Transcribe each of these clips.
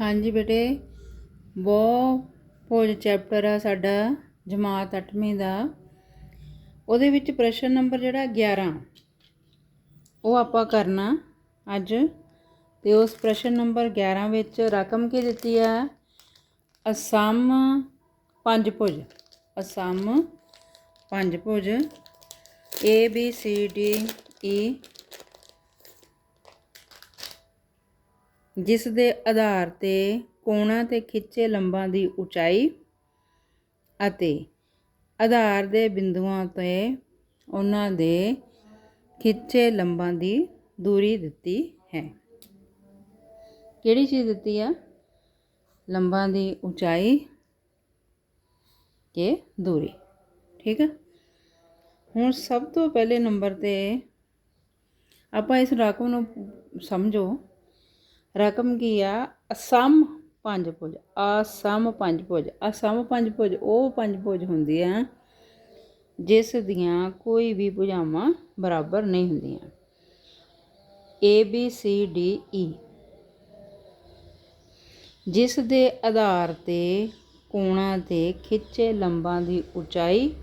ਹਾਂਜੀ ਬੇਟੇ ਬਹੁ ਭੋਜ ਚੈਪਟਰ ਆ ਸਾਡਾ, ਜਮਾਤ 8ਵੀਂ ਦਾ। ਉਹਦੇ ਵਿੱਚ ਪ੍ਰਸ਼ਨ ਨੰਬਰ ਜਿਹੜਾ 11 ਉਹ ਆਪਾਂ ਕਰਨਾ ਅੱਜ। ਤੇ ਉਸ ਪ੍ਰਸ਼ਨ ਨੰਬਰ 11 ਵਿੱਚ ਰਕਮ ਕੀ ਦਿੱਤੀ ਆ? ਅਸਮ ਪੰਜ ਭੁਜ। ਅਸਮ ਪੰਜ ਭੁਜ। A, B, C, D E ਜਿਸ ਦੇ ਆਧਾਰ ਤੇ ਕੋਣਾਂ ਤੇ ਖਿੱਚੇ ਲੰਬਾਂ ਦੀ ਉਚਾਈ ਅਤੇ ਆਧਾਰ ਦੇ ਬਿੰਦੂਆਂ ਤੇ ਉਹਨਾਂ ਦੇ ਖਿੱਚੇ ਲੰਬਾਂ ਦੀ ਦੂਰੀ ਦਿੱਤੀ ਹੈ। ਕਿਹੜੀ ਚੀਜ਼ ਦਿੱਤੀ ਆ? ਲੰਬਾਂ ਦੀ ਉਚਾਈ ਤੇ ਦੂਰੀ। ਠੀਕ ਹੈ ਹੁਣ ਸਭ ਤੋਂ ਪਹਿਲੇ ਨੰਬਰ ਤੇ ਆਪਾਂ ਇਸ ਰਕਮ ਨੂੰ ਸਮਝੋ। ਰਕਮ ਕੀ ਆ? ਅਸਮ ਪੰਜ ਭੁਜ। ਅਸਮ ਪੰਜ ਭੁਜ। ਅਸਮ ਪੰਜ ਭੁਜ, ਉਹ ਪੰਜ ਭੁਜ ਹੁੰਦੀ ਆ, ਜਿਸ ਦੀਆਂ ਕੋਈ ਵੀ ਭੁਜਾਵਾਂ ਬਰਾਬਰ ਨਹੀਂ ਹੁੰਦੀਆਂ। A, B, C, D E ਜਿਸ ਦੇ ਆਧਾਰ ਤੇ ਕੋਣਾਂ ਤੇ ਖਿੱਚੇ ਲੰਬਾਂ ਦੀ ਉਚਾਈ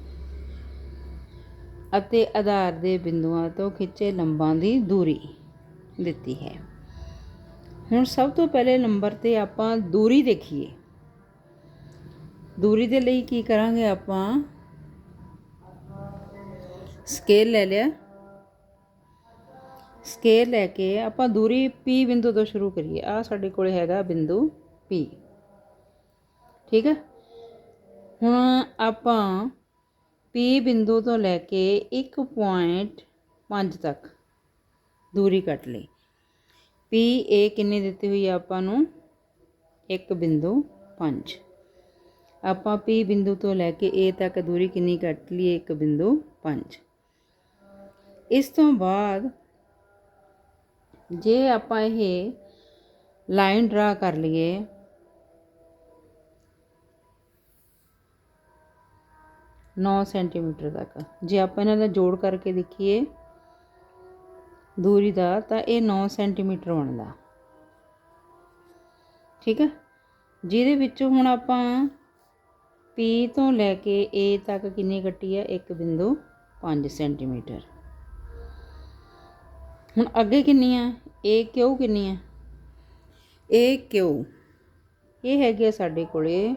ਅਤੇ ਆਧਾਰ ਦੇ ਬਿੰਦੂਆਂ ਤੋਂ ਖਿੱਚੇ ਲੰਬਾਂ ਦੀ ਦੂਰੀ ਦਿੱਤੀ ਹੈ। ਹੁਣ ਸਭ ਤੋਂ ਪਹਿਲੇ ਨੰਬਰ ਤੇ ਆਪਾਂ ਦੂਰੀ ਦੇਖੀਏ। ਦੂਰੀ ਦੇ ਲਈ ਕੀ ਕਰਾਂਗੇ ਆਪਾਂ? ਸਕੇਲ ਲੈ ਲਿਆ। ਸਕੇਲ ਲੈ ਕੇ ਆਪਾਂ ਦੂਰੀ P ਬਿੰਦੂ ਤੋਂ ਸ਼ੁਰੂ ਕਰੀਏ। ਆ ਸਾਡੇ ਕੋਲੇ ਹੈਗਾ ਬਿੰਦੂ P ਠੀਕ ਹੈ? ਹੁਣ ਆਪਾਂ P ਬਿੰਦੂ ਤੋਂ ਲੈ ਕੇ 1.5 ਤੱਕ ਦੂਰੀ ਕੱਟ ਲਈ। ਪੀ ਏ ਕਿੰਨੀ ਦਿੱਤੀ ਹੋਈ ਹੈ ਆਪਾਂ ਨੂੰ? 1 ਬਿੰਦੂ 5 ਆਪਾਂ P ਬਿੰਦੂ ਤੋਂ ਲੈ ਕੇ A ਤੱਕ ਦੂਰੀ ਕਿੰਨੀ ਕੱਟ ਲਈ 1 ਬਿੰਦੂ 5 ਇਸ ਤੋਂ ਬਾਅਦ ਜੇ ਆਪਾਂ ਇਹ ਲਾਈਨ ਡਰਾ ਕਰ ਲਈਏ, ਨੌ ਸੈਂਟੀਮੀਟਰ ਤੱਕ। ਜੇ ਆਪਾਂ ਇਹਨਾਂ ਦਾ ਜੋੜ ਕਰਕੇ ਦੇਖੀਏ ਦੂਰੀ ਦਾ, ਤਾਂ ਇਹ 9 ਸੈਂਟੀਮੀਟਰ ਬਣਦਾ। ਠੀਕ ਹੈ? ਜਿਹਦੇ ਵਿੱਚ ਹੁਣ ਆਪਾਂ P ਤੋਂ ਲੈ ਕੇ A ਤੱਕ ਕਿੰਨੀ ਕੱਟੀ ਹੈ? 1 ਬਿੰਦੂ 5 ਸੈਂਟੀਮੀਟਰ। ਹੁਣ ਅੱਗੇ ਕਿੰਨੀ ਆ A ਕਿਉਂ ਕਿੰਨੀ ਆ A ਕਿਉ? ਇਹ ਹੈਗੇ ਸਾਡੇ ਕੋਲੇ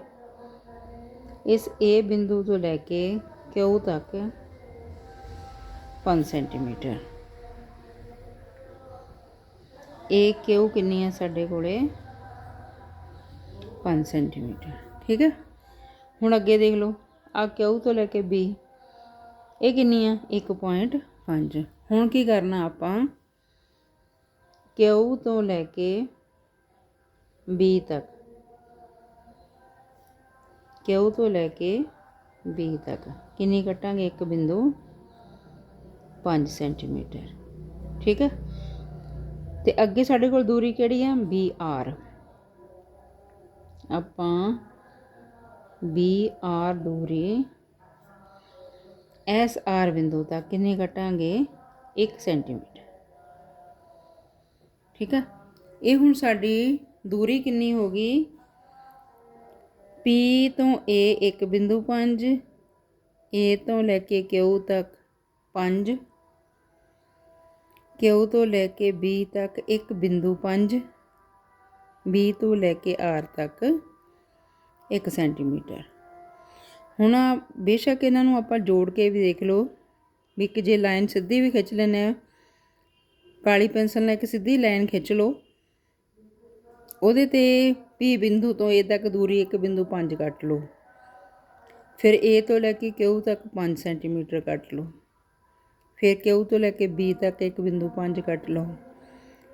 ਇਸ A ਬਿੰਦੂ ਤੋਂ ਲੈ ਕੇ Q ਤੱਕ? 5 ਸੈਂਟੀਮੀਟਰ। ਇਹ ਕਿਉ ਕਿੰਨੀ ਹੈ ਸਾਡੇ ਕੋਲੇ? 5 ਸੈਂਟੀਮੀਟਰ। ਠੀਕ ਹੈ ਹੁਣ ਅੱਗੇ ਦੇਖ ਲਓ। ਆ Q ਤੋਂ ਲੈ ਕੇ B ਇਹ ਕਿੰਨੀ ਆ? 1.5 ਹੁਣ ਕੀ ਕਰਨਾ ਆਪਾਂ? Q ਤੋਂ ਲੈ ਕੇ B ਤੱਕ। Q ਤੋਂ ਲੈ ਕੇ B ਤੱਕ। ਕਿੰਨੀ ਕੱਟਾਂਗੇ? ਇੱਕ ਬਿੰਦੂ 5 ਸੈਂਟੀਮੀਟਰ। ਠੀਕ ਹੈ ਤੇ ਅੱਗੇ ਸਾਡੇ ਕੋਲ ਦੂਰੀ ਕਿਹੜੀ ਆ? ਆਰ। ਆਪਾਂ ਬੀ ਆਰ ਦੂਰੀ SR ਬਿੰਦੂ ਤੱਕ ਕਿੰਨੀ ਕੱਟਾਂਗੇ? 1 ਸੈਂਟੀਮੀਟਰ। ਠੀਕ ਹੈ ਇਹ ਹੁਣ ਸਾਡੀ ਦੂਰੀ ਕਿੰਨੀ ਹੋ ਗਈ? P ਤੋਂ A 1 ਬਿੰਦੂ 5 A ਤੋਂ ਲੈ ਕੇ Q ਤੱਕ 5 ਕਿਉ ਤੋਂ ਲੈ ਕੇ B ਤੱਕ ਇੱਕ ਬਿੰਦੂ 5 B ਤੋਂ ਲੈ ਕੇ R ਤੱਕ 1 ਸੈਂਟੀਮੀਟਰ। ਹੁਣ ਬੇਸ਼ੱਕ ਇਹਨਾਂ ਨੂੰ ਆਪਾਂ ਜੋੜ ਕੇ ਵੀ ਦੇਖ ਲਓ ਵੀ ਕਿ ਜੇ ਲਾਈਨ ਸਿੱਧੀ ਵੀ ਖਿੱਚ ਲੈਨੇ ਆ ਕਾਲੀ ਪੈਨਸਲ ਨਾਲ ਇੱਕ ਸਿੱਧੀ ਲਾਈਨ ਖਿੱਚ ਲਓ, ਉਹਦੇ ਤੇ P ਬਿੰਦੂ ਤੋਂ A ਤੱਕ ਦੂਰੀ ਇੱਕ ਬਿੰਦੂ 5 ਕੱਟ ਲਓ। ਫਿਰ A ਤੋਂ ਲੈ ਕੇ Q ਤੱਕ 5 ਸੈਂਟੀਮੀਟਰ ਕੱਟ ਲਓ। ਫਿਰ Q ਤੋਂ ਲੈ ਕੇ B ਤੱਕ ਇੱਕ ਬਿੰਦੂ 5 ਕੱਟ ਲਓ।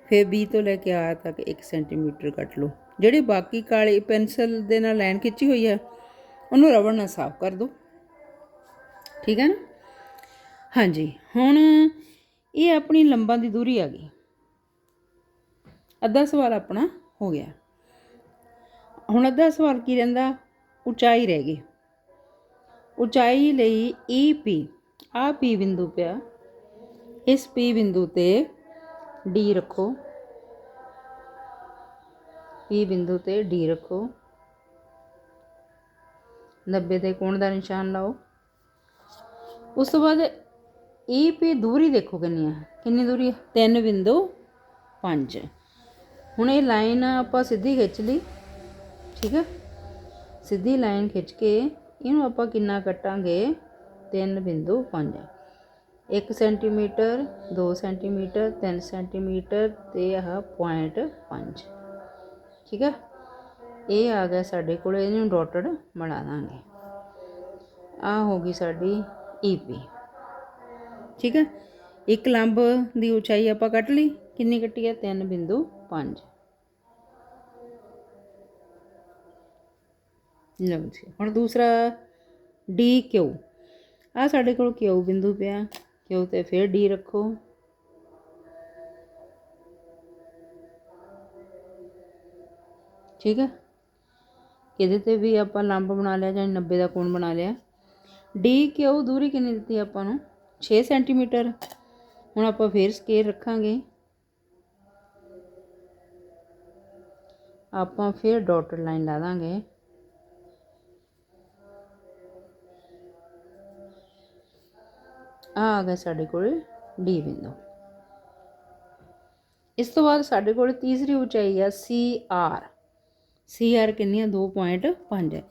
ਫਿਰ B ਤੋਂ ਲੈ ਕੇ R ਤੱਕ 1 ਸੈਂਟੀਮੀਟਰ ਕੱਟ ਲਓ। ਜਿਹੜੀ ਬਾਕੀ ਕਾਲੀ ਪੈਨਸਲ ਦੇ ਨਾਲ ਲਾਈਨ ਖਿੱਚੀ ਹੋਈ ਹੈ ਉਹਨੂੰ ਰਬੜ ਨਾਲ ਸਾਫ਼ ਕਰ ਦਿਓ ਠੀਕ ਹੈ ਨਾ? ਹਾਂਜੀ, ਹੁਣ ਇਹ ਆਪਣੀ ਲੰਬਾਂ ਦੀ ਦੂਰੀ ਆ ਗਈ। ਅੱਧਾ ਸਵਾਲ ਆਪਣਾ ਹੋ ਗਿਆ। ਹੁਣ ਅੱਧਾ ਸਵਾਲ ਕੀ ਰਹਿੰਦਾ? ਉਚਾਈ ਰਹਿ ਗਈ। ਉਚਾਈ ਲਈ EP ਆ ਪੀ ਬਿੰਦੂ ਪਿਆ। ਇਸ P ਬਿੰਦੂ ਤੇ D ਰੱਖੋ। P ਬਿੰਦੂ ਤੇ D ਰੱਖੋ। 90 ਦੇ ਕੋਣ ਦਾ ਨਿਸ਼ਾਨ ਲਾਓ। ਉਸ ਤੋਂ ਬਾਅਦ EP ਦੂਰੀ ਦੇਖੋ ਕਿੰਨੀ ਹੈ। ਕਿੰਨੀ ਦੂਰੀ ਹੈ? 3 ਬਿੰਦੂ 5 ਹੁਣ ਇਹ ਲਾਈਨ ਆਪਾਂ ਸਿੱਧੀ ਖਿੱਚ ਲਈ। ਠੀਕ ਹੈ? ਸਿੱਧੀ ਲਾਈਨ ਖਿੱਚ ਕੇ ਇਹਨੂੰ ਆਪਾਂ ਕਿੰਨਾ ਕੱਟਾਂਗੇ? 3 ਬਿੰਦੂ 5 1 ਸੈਂਟੀਮੀਟਰ 2 ਸੈਂਟੀਮੀਟਰ 3 ਸੈਂਟੀਮੀਟਰ ਤੇ ਆਹ ਪੁਆਇੰਟ 5 ਠੀਕ ਹੈ ਇਹ ਆ ਗਿਆ ਸਾਡੇ ਕੋਲ, ਇਹਨੂੰ ਡਾਟਡ ਬਣਾ ਦਾਂਗੇ। ਆ ਹੋ ਗਈ ਸਾਡੀ ਈਪੀ ਠੀਕ ਹੈ ਇੱਕ ਲੰਬ ਦੀ ਉਚਾਈ ਆਪਾਂ ਕੱਟ ਲਈ। ਕਿੰਨੀ ਕੱਟੀ ਹੈ 3 ਬਿੰਦੂ 5 ਲਓ ਜੀ, ਹੁਣ ਦੂਸਰਾ ਡੀ ਕਿਊ ਆ ਸਾਡੇ ਕੋਲ ਕਿਊ ਬਿੰਦੂ ਪਿਆ। ਕਿਊ ਤੇ ਫਿਰ ਡੀ ਰੱਖੋ। ਠੀਕ ਹੈ? ਇਹਦੇ ਤੇ ਵੀ ਆਪਾਂ ਲੰਬ ਬਣਾ ਲਿਆ ਜਾਂ 90 ਦਾ ਕੋਣ ਬਣਾ ਲਿਆ? ਡੀ ਕਿਊ ਦੂਰੀ ਕਿੰਨੀ ਦਿੱਤੀ ਆਪਾਂ ਨੂੰ? 6 ਸੈਂਟੀਮੀਟਰ। ਹੁਣ ਆਪਾਂ ਫੇਰ ਸਕੇਲ ਰੱਖਾਂਗੇ। ਆਪਾਂ ਫਿਰ ਡਾਟਡ ਲਾਈਨ ਲਾ ਦਾਂਗੇ। ਆ ਆ ਗਿਆ ਸਾਡੇ ਕੋਲ ਡੀ ਬਿੰਦੂ ਇਸ ਤੋਂ ਬਾਅਦ ਸਾਡੇ ਕੋਲ ਤੀਸਰੀ ਉਚਾਈ ਆ ਸੀ ਆਰ। ਸੀ ਆਰ ਕਿੰਨੀ ਆ 2.5 ਹੈ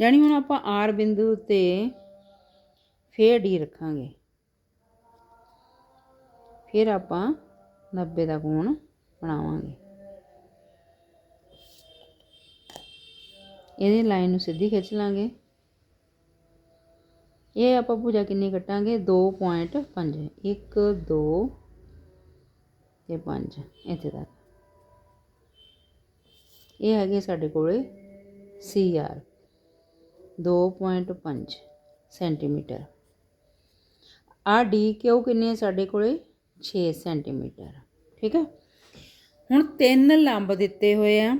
ਯਾਨੀ ਹੁਣ ਆਪਾਂ ਆਰ ਬਿੰਦੂ ਤੇ ਫੇਰ ਡੀ ਰੱਖਾਂਗੇ। ਫਿਰ ਆਪਾਂ 90 ਦਾ ਕੋਣ ਬਣਾਵਾਂਗੇ। ਇਹਦੀ ਲਾਈਨ ਨੂੰ ਸਿੱਧੀ ਖਿੱਚ ਲਾਂਗੇ। ਇਹ ਆਪਾਂ ਭੁਜਾ ਕਿੰਨੀ ਕੱਟਾਂਗੇ? 2.5 1 2 ਤੇ 5 ਇੱਥੇ ਤੱਕ। ਇਹ ਹੈਗੇ ਸਾਡੇ ਕੋਲੇ ਸੀ ਆਰ 2.5 ਸੈਂਟੀਮੀਟਰ। ਆ ਡੀ ਕਿਉ ਕਿੰਨੇ ਸਾਡੇ ਕੋਲੇ? 6 ਸੈਂਟੀਮੀਟਰ। ਠੀਕ ਹੈ ਹੁਣ ਤਿੰਨ ਲੰਬ ਦਿੱਤੇ ਹੋਏ ਆ।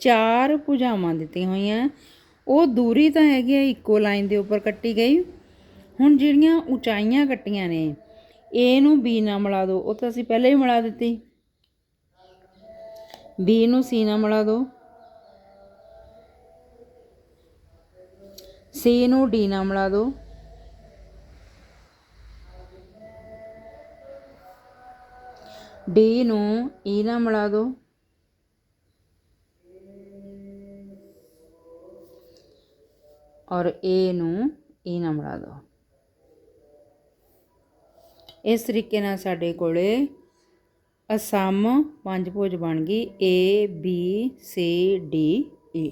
ਚਾਰ ਭੁਜਾਵਾਂ ਦਿੱਤੀਆਂ ਹੋਈਆਂ। ਉਹ ਦੂਰੀ ਤਾਂ ਹੈਗੀ ਆ ਇੱਕੋ ਲਾਈਨ ਦੇ ਉੱਪਰ ਕੱਟੀ ਗਈ। ਹੁਣ ਜਿਹੜੀਆਂ ਉਚਾਈਆਂ ਕੱਟੀਆਂ ਨੇ ਏ ਨੂੰ ਬੀ ਨਾਲ ਮਿਲਾ ਦਿਓ। ਉਹ ਤਾਂ ਅਸੀਂ ਪਹਿਲਾਂ ਹੀ ਮਿਲਾ ਦਿੱਤੀ। ਬੀ ਨੂੰ ਸੀ ਨਾਲ ਮਿਲਾ ਦਿਓ। ਸੀ ਨੂੰ ਡੀ ਨਾਲ ਮਿਲਾ ਦਿਓ। D ਨੂੰ ਈ ਨਾਲ ਮਿਲਾ ਦਿਓ। ਔਰ A ਨੂੰ ਈ ਨਾਲ ਮਿਲਾ ਦਿਓ। ਇਸ ਤਰੀਕੇ ਨਾਲ ਸਾਡੇ ਕੋਲੇ ਅਸਮ ਪੰਜ ਭੁਜ ਬਣ ਗਈ। A B C D E